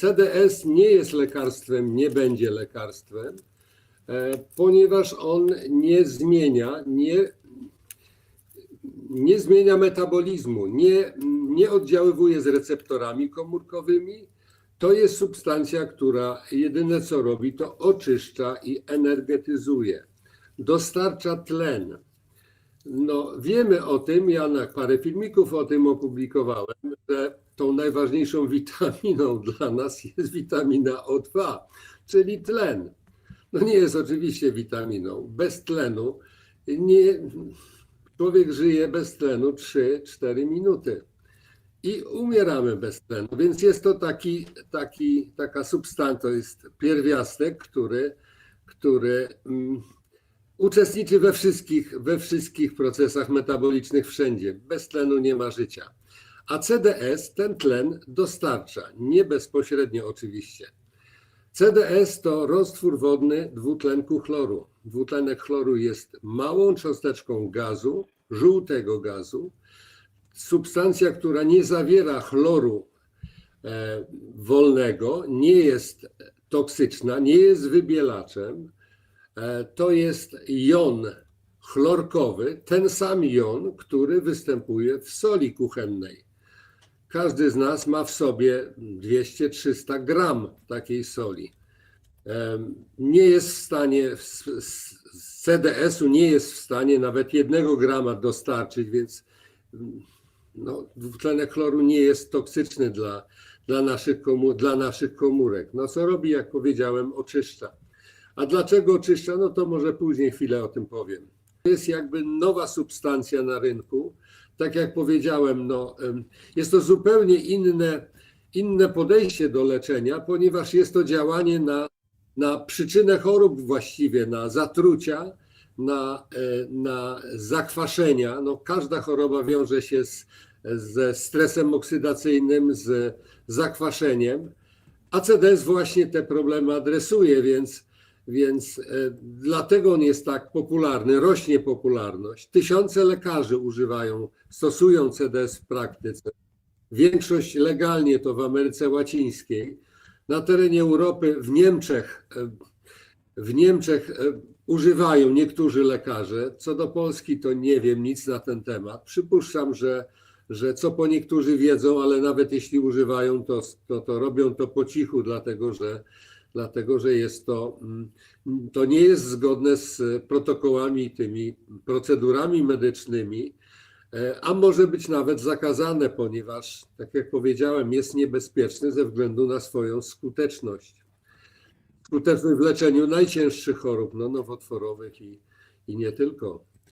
CDS nie jest lekarstwem, nie będzie lekarstwem, e, ponieważ on nie zmienia, nie, nie zmienia metabolizmu, nie, nie oddziaływuje z receptorami komórkowymi. To jest substancja, która jedyne co robi, to oczyszcza i energetyzuje, dostarcza tlen. No, wiemy o tym, ja na parę filmików o tym opublikowałem, że tą najważniejszą witaminą dla nas jest witamina O2, czyli tlen. No nie jest oczywiście witaminą. Bez tlenu nie, człowiek żyje bez tlenu 3-4 minuty i umieramy bez tlenu. Więc jest to taki, taki, taka substancja, to jest pierwiastek, który, który mm, uczestniczy we wszystkich, we wszystkich procesach metabolicznych wszędzie. Bez tlenu nie ma życia. A CDS ten tlen dostarcza, nie bezpośrednio oczywiście. CDS to roztwór wodny dwutlenku chloru. Dwutlenek chloru jest małą cząsteczką gazu, żółtego gazu. Substancja, która nie zawiera chloru e, wolnego, nie jest toksyczna, nie jest wybielaczem. E, to jest jon chlorkowy, ten sam jon, który występuje w soli kuchennej. Każdy z nas ma w sobie 200-300 gram takiej soli. Nie jest w stanie, z CDS-u nie jest w stanie nawet jednego grama dostarczyć, więc mm, no, dwutlenek chloru nie jest toksyczny dla, dla, naszych dla naszych komórek. No co robi, jak powiedziałem, oczyszcza. A dlaczego oczyszcza? No to może później chwilę o tym powiem. To jest jakby nowa substancja na rynku. Tak jak powiedziałem, no, jest to zupełnie inne, inne podejście do leczenia, ponieważ jest to działanie na, na przyczynę chorób właściwie, na zatrucia, na, e, na zakwaszenia. No, każda choroba wiąże się z, ze stresem oksydacyjnym, z zakwaszeniem, a CDS właśnie te problemy adresuje, więc więc e, dlatego on jest tak popularny, rośnie popularność. Tysiące lekarzy używają, stosują CDS w praktyce. Większość legalnie to w Ameryce Łacińskiej. Na terenie Europy, w Niemczech, e, w Niemczech e, używają niektórzy lekarze. Co do Polski, to nie wiem nic na ten temat. Przypuszczam, że, że co po niektórzy wiedzą, ale nawet jeśli używają, to, to, to robią to po cichu, dlatego że dlatego że jest to, mm, to nie jest zgodne z protokołami, tymi procedurami medycznymi, e, a może być nawet zakazane, ponieważ, tak jak powiedziałem, jest niebezpieczny ze względu na swoją skuteczność. Skuteczność w leczeniu najcięższych chorób, no, nowotworowych i, i nie tylko.